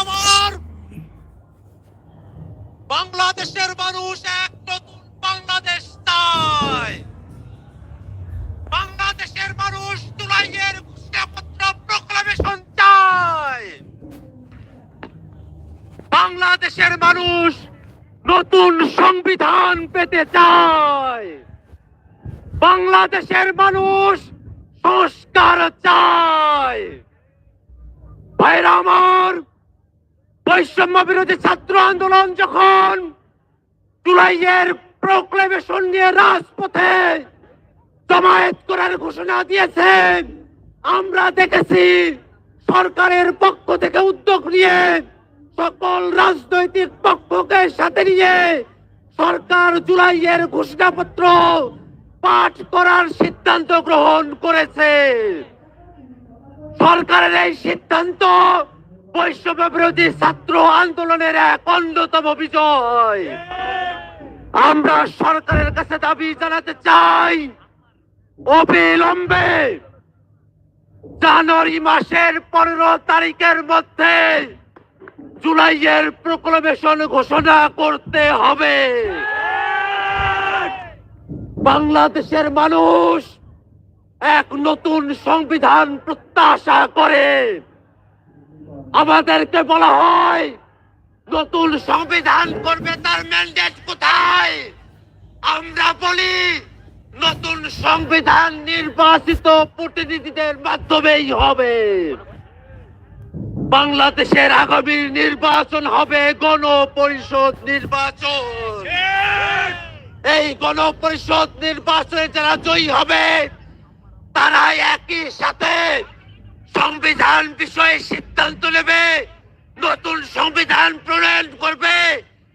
আমার বাংলাদেশের মানুষ এক নতুন বাংলাদেশ তাই বাংলাদেশের মানুষ তুলাইয়ের ঘোষণাপত্র প্রক্লামেশন চায়। বাংলাদেশের মানুষ নতুন সংবিধান পেতে চায়। বাংলাদেশের মানুষ সংস্কার চায়। ভাইরা আমার, বৈষম্য বিরোধী ছাত্র আন্দোলন যখন জুলাইয়ের প্রোক্লেমেশন নিয়ে রাজপথে জমায়েত করার ঘোষণা দিয়েছেন আমরা দেখেছি সরকারের পক্ষ থেকে উদ্যোগ নিয়ে সকল রাজনৈতিক পক্ষকে সাথে নিয়ে সরকার জুলাইয়ের ঘোষণাপত্র পাঠ করার সিদ্ধান্ত গ্রহণ করেছে। সরকারের এই সিদ্ধান্ত বৈষম্য বিরোধী ছাত্র আন্দোলনের এক অন্যতম বিজয়। আমরা সরকারের কাছে দাবি জানাতে চাই, অবিলম্বে জানুয়ারি মাসের পনেরো তারিখের মধ্যে জুলাইয়ের প্রোক্লামেশন ঘোষণা করতে হবে। বাংলাদেশের মানুষ এক নতুন সংবিধান প্রত্যাশা করে আমাদেরকে বলা হয় নতুন সংবিধান করবে তার ম্যান্ডেট কোথায়? আমরা বলি নতুন সংবিধান নির্বাচিত প্রতিনিধিদের মাধ্যমেই হবে। বাংলাদেশের আগামী নির্বাচন হবে গণপরিষদ নির্বাচন। এই গণপরিষদ নির্বাচনে যারা জয়ী হবে তারা একই সাথে সংবিধান বিষয়ে সিদ্ধান্ত নেবে, নতুন সংবিধান প্রণয়ন করবে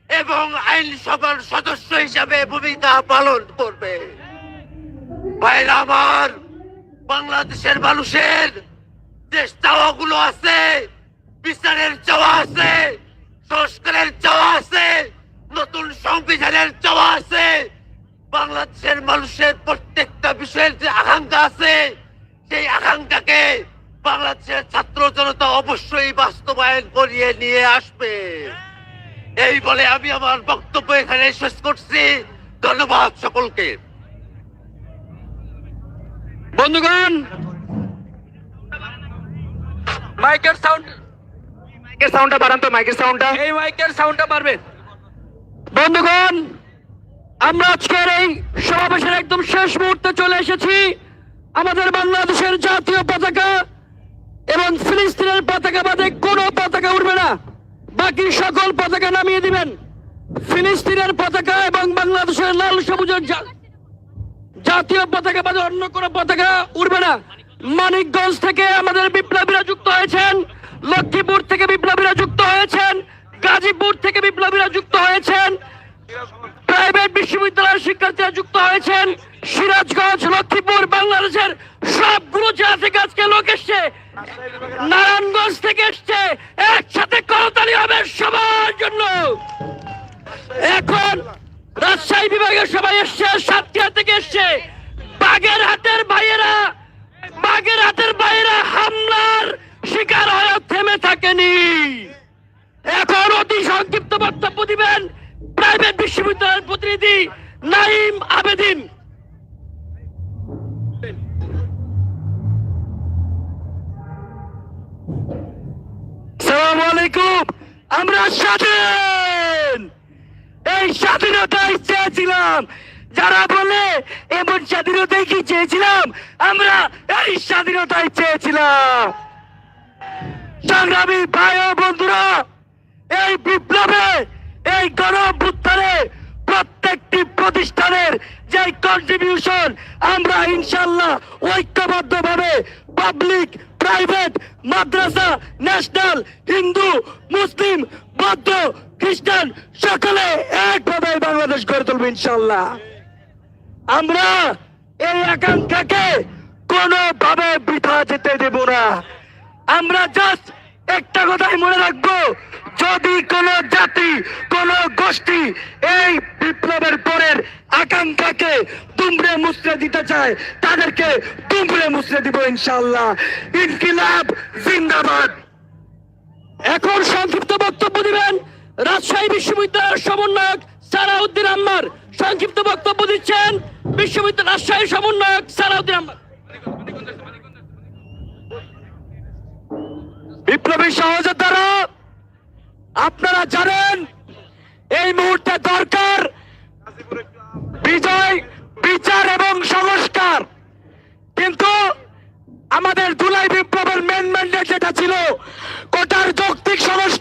এবং আইনসভার সদস্য হিসাবে ভূমিকা পালন করবে। আমার, বাংলাদেশের মানুষের যে চাওয়াগুলো আছে, বিচারের চাওয়া আছে, সংস্কারের চাওয়া আছে, নতুন সংবিধানের চাওয়া আছে, বাংলাদেশের মানুষের বাংলাদেশের ছাত্র জনতা অবশ্যই বাস্তবায়ন করিয়ে নিয়ে আসবে। এই বলে আমি আমার বক্তব্য এখানে শেষ করছি। ধন্যবাদ সকলকে। বন্ধুগণ মাইকের সাউন্ড মাইকের সাউন্ডটা বাড়ান তো মাইকের সাউন্ডটা এই মাইকের সাউন্ডটা পারবেন বন্ধুগণ আমরা আজকের এই সমাবেশের একদম শেষ মুহূর্তে চলে এসেছি। আমাদের বাংলাদেশের জাতীয় পতাকা এবং ফিলিস্তিনের পতাকা বাদে কোনো পতাকা উঠবে না। বাকি সকল পতাকা নামিয়ে দিবেন। ফিলিস্তিনের পতাকা এবং বাংলাদেশের লাল সবুজের জাতীয় পতাকা বাদে অন্য কোনো পতাকা উড়বে না। মানিকগঞ্জ থেকে আমাদের বিপ্লবীরা যুক্ত হয়েছেন, লক্ষ্মীপুর থেকে বিপ্লবীরা যুক্ত হয়েছেন, গাজীপুর থেকে বিপ্লবীরা যুক্ত হয়েছেন, প্রাইভেট বিশ্ববিদ্যালয়ের শিক্ষার্থীরা যুক্ত হয়েছেন, সিরাজগঞ্জ, লক্ষ্মীপুর, বাংলাদেশের সবগুলো থেকে আজকে লোক এসছে নারায়ণগঞ্জ থেকে এসছে, একসাথে করতালি হবে সবার জন্য। এখন রাজশাহী বিভাগের সবাই এসছে, সাতক্ষীরা থেকে এসছে। বাগের হাতের ভাইয়েরা বাগের হাতের ভাইয়েরা হামলার শিকার হয়ে থেমে থাকেনি। এখন অতি সংক্ষিপ্ত বক্তব্য দিবেন প্রাইভেট বিশ্ববিদ্যালয়ের প্রতিনিধি নাইম আবেদিন। সালাম আলাইকুম। আমরা স্বাধীন। এই স্বাধীনতাই চেয়েছিলাম। যারা বলে এমন স্বাধীনতাই কি চেয়েছিলাম, আমরা এই স্বাধীনতাই চেয়েছিলাম। সংগ্রামী ভাই ও বন্ধুরা, এই বিপ্লবে, এই গণভ্যুত্থানে প্রত্যেকটি প্রতিষ্ঠানের যে কন্ট্রিবিউশন আমরা ইনশাল্লাহ ঐক্যবদ্ধভাবে পাবলিক প্রাইভেট, মাদ্রাসা, ন্যাশনাল, হিন্দু, মুসলিম, বৌদ্ধ, খ্রিস্টান, সকলে একভাবে বাংলাদেশ গড়ে তুলবে ইনশাল্লাহ আমরা এই আকাঙ্ক্ষাকে কোনোভাবে বৃথা যেতে দেব না। আমরা জাস্ট একটা কথাই মনে রাখব, যদি কোন জাতি, কোন গোষ্ঠী এই বিপ্লবের পরের আকাঙ্ক্ষাকে মুচড়ে দিতে চায় তাদেরকে দুমড়ে মুচড়ে দিব ইনশাল্লাহ ইনকিলাব জিন্দাবাদ। এখন সংক্ষিপ্ত বক্তব্য দিবেন রাজশাহী বিশ্ববিদ্যালয়ের সমন্বয়ক সালাউদ্দিন আম্মার। সংক্ষিপ্ত বক্তব্য দিচ্ছেন বিশ্ববিদ্যালয় রাজশাহী সমন্বয়ক সালাউদ্দিন আম্মার। বিপ্লবী সহযোদ্ধারা আপনারা জানেন এই মুহূর্তে দরকার বিজয় বিচার এবং সংস্কার কিন্তু যেটা ছিল কোটার যৌক্তিক সংস্কার